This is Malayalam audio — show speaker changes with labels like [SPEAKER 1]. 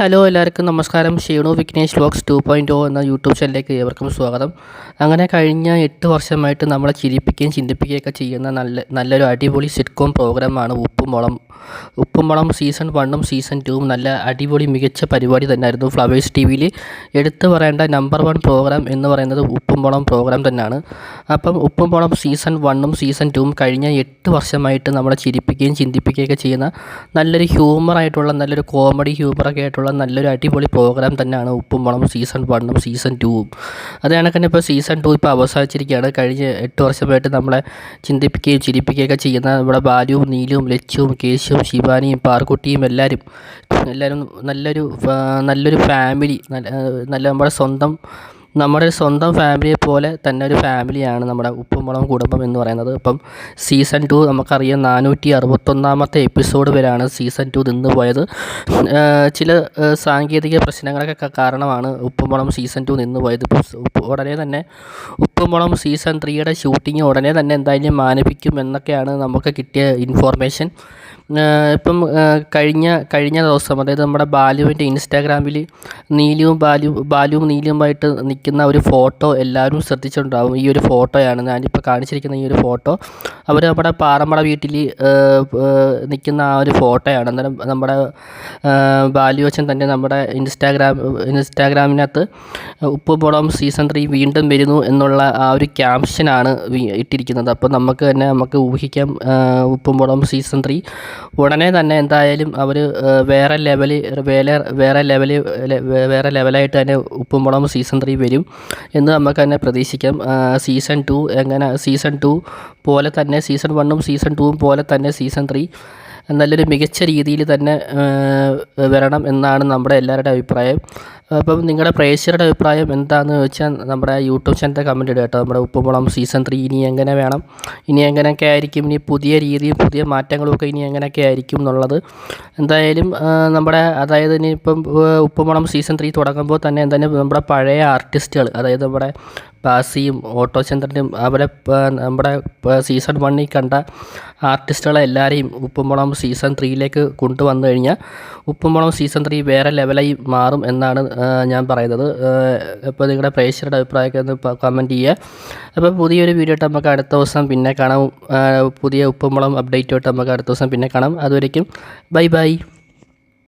[SPEAKER 1] ഹലോ എല്ലാവർക്കും നമസ്കാരം. Sheenu Vignesh vlogs two point O എന്ന യൂട്യൂബ് ചാനലിലേക്ക് ഏവർക്കും സ്വാഗതം. അങ്ങനെ കഴിഞ്ഞ എട്ട് വർഷമായിട്ട് നമ്മളെ ചിരിപ്പിക്കുകയും ചിന്തിപ്പിക്കുകയൊക്കെ ചെയ്യുന്ന നല്ല നല്ലൊരു അടിപൊളി സിറ്റ്കോം പ്രോഗ്രാമാണ് ഉപ്പും മുളം ഉപ്പും മുളം സീസൺ വണ്ണും സീസൺ ടൂവും നല്ല അടിപൊളി മികച്ച പരിപാടി തന്നെയായിരുന്നു ഫ്ലവേഴ്സ് ടി വിയിൽ എടുത്തു പറയേണ്ട നമ്പർ വൺ പ്രോഗ്രാം എന്ന് പറയുന്നത് ഉപ്പും മുളം പ്രോഗ്രാം തന്നെയാണ്. അപ്പം ഉപ്പും മുളം സീസൺ വണ്ണും സീസൺ ടൂവും കഴിഞ്ഞ എട്ട് വർഷമായിട്ട് നമ്മളെ ചിരിപ്പിക്കുകയും ചിന്തിപ്പിക്കുകയൊക്കെ ചെയ്യുന്ന നല്ലൊരു ഹ്യൂമറായിട്ടുള്ള നല്ലൊരു കോമഡി ഹ്യൂമറൊക്കെ ആയിട്ടുള്ള നല്ലൊരു അടിപൊളി പ്രോഗ്രാം തന്നെയാണ് ഉപ്പും മുളകും സീസൺ വണ്ണും സീസൺ ടൂവും അത് കണക്ക് ഇപ്പോൾ സീസൺ ടു ഇപ്പോൾ അവസാനിച്ചിരിക്കുകയാണ്. കഴിഞ്ഞ എട്ട് വർഷമായിട്ട് നമ്മളെ ചിന്തിപ്പിക്കുകയും ചിരിപ്പിക്കുകയൊക്കെ ചെയ്യുന്ന നമ്മുടെ ബാലുവും നീലുവും ലച്ചുവും കേശുവും ശിവാനിയും പാർക്കുട്ടിയും എല്ലാവരും എല്ലാവരും നല്ലൊരു നല്ലൊരു ഫാമിലി നല്ല നമ്മുടെ സ്വന്തം നമ്മുടെ സ്വന്തം ഫാമിലിയെ പോലെ തന്നെ ഒരു ഫാമിലിയാണ് നമ്മുടെ ഉപ്പുമുളകും കുടുംബം എന്ന് പറയുന്നത്. ഇപ്പം സീസൺ ടു നമുക്കറിയാം നാനൂറ്റി അറുപത്തൊന്നാമത്തെ എപ്പിസോഡ് വരെയാണ് സീസൺ ടു നിന്ന് പോയത്. ചില സാങ്കേതിക പ്രശ്നങ്ങളൊക്കെ കാരണമാണ് ഉപ്പുമുളം സീസൺ ടു നിന്ന് പോയത്. ഇപ്പം ഉടനെ തന്നെ ഉപ്പുമുളം സീസൺ ത്രീയുടെ ഷൂട്ടിംഗ് ഉടനെ തന്നെ എന്തായാലും ആരംഭിക്കും എന്നൊക്കെയാണ് നമുക്ക് കിട്ടിയ ഇൻഫോർമേഷൻ ഇപ്പം കഴിഞ്ഞ കഴിഞ്ഞ ദിവസം അതായത് നമ്മുടെ ബാലുവിന്റെ ഇൻസ്റ്റാഗ്രാമിൽ നീലിയും ബാലു ബാലുവും നീലിയുമായിട്ട് നിൽക്കുന്ന ഒരു ഫോട്ടോ എല്ലാവരും ശ്രദ്ധിച്ചിട്ടുണ്ടാവും. ഈ ഒരു ഫോട്ടോയാണ് ഞാനിപ്പോൾ കാണിച്ചിരിക്കുന്ന ഈ ഒരു ഫോട്ടോ. അവർ നമ്മുടെ പാറമട വീട്ടിൽ നിൽക്കുന്ന ആ ഒരു ഫോട്ടോയാണ്. അന്നേരം നമ്മുടെ ബാലു അച്ഛൻ തന്നെ നമ്മുടെ ഇൻസ്റ്റാഗ്രാം ഇൻസ്റ്റാഗ്രാമിനകത്ത് ഉപ്പുപുളം സീസൺ ത്രീ വീണ്ടും വരുന്നു എന്നുള്ള ആ ഒരു ക്യാപ്ഷനാണ് ഇട്ടിരിക്കുന്നത്. അപ്പോൾ നമുക്ക് തന്നെ നമുക്ക് ഊഹിക്കാം ഉപ്പും ഉപ്പുമുളം സീസൺ ത്രീ ഉടനെ തന്നെ എന്തായാലും അവർ വേറെ ലെവലിൽ വേറെ വേറെ ലെവലിൽ വേറെ ലെവലായിട്ട് തന്നെ ഉപ്പുമുളം സീസൺ ത്രീ വരും എന്ന് നമുക്ക് തന്നെ പ്രതീക്ഷിക്കാം. സീസൺ ടു എങ്ങനെ സീസൺ ടു പോലെ തന്നെ സീസൺ വണ്ണും സീസൺ ടൂവും പോലെ തന്നെ സീസൺ ത്രീ നല്ലൊരു മികച്ച രീതിയിൽ തന്നെ വരണം എന്നാണ് നമ്മുടെ എല്ലാവരുടെ അഭിപ്രായം. അപ്പം നിങ്ങളുടെ പ്രേക്ഷകരുടെ അഭിപ്രായം എന്താണെന്ന് വെച്ചാൽ നമ്മുടെ യൂട്യൂബ് ചാനലിൽ കമന്റ് ഇടുക കേട്ടോ. നമ്മുടെ ഉപ്പുമുളം സീസൺ ത്രീ ഇനി എങ്ങനെ വേണം? ഇനി എങ്ങനെയൊക്കെ ആയിരിക്കും? ഇനി പുതിയ രീതിയും പുതിയ മാറ്റങ്ങളൊക്കെ ഇനി എങ്ങനെയൊക്കെ ആയിരിക്കും എന്നുള്ളത്. എന്തായാലും നമ്മുടെ അതായത് ഇനിയിപ്പം ഉപ്പുമുളം സീസൺ ത്രീ തുടങ്ങുമ്പോൾ തന്നെ എന്തായാലും നമ്മുടെ പഴയ ആർട്ടിസ്റ്റുകൾ അതായത് നമ്മുടെ ബാസിയും ഓട്ടോ ചന്ദ്രനും അവരെ നമ്മുടെ സീസൺ വണ്ണിൽ കണ്ട ആർട്ടിസ്റ്റുകളെ എല്ലാവരെയും ഉപ്പുമുളം സീസൺ ത്രീയിലേക്ക് കൊണ്ടുവന്നു കഴിഞ്ഞാൽ ഉപ്പുമുളം സീസൺ ത്രീ വേറെ ലെവലായി മാറും എന്നാണ് ഞാൻ പറയുന്നത്. അപ്പോൾ നിങ്ങളുടെ പ്രേക്ഷകരുടെ അഭിപ്രായമൊക്കെ ഒന്ന് കമന്റ് ചെയ്യുക. അപ്പോൾ പുതിയൊരു വീഡിയോ ആയിട്ട് നമുക്ക് അടുത്ത ദിവസം പിന്നെ കാണാം. പുതിയ ഉപ്പുമുളം അപ്ഡേറ്റ് ആയിട്ട് നമുക്ക് അടുത്ത ദിവസം പിന്നെ കാണാം. അതുവരയ്ക്കും ബൈ ബൈ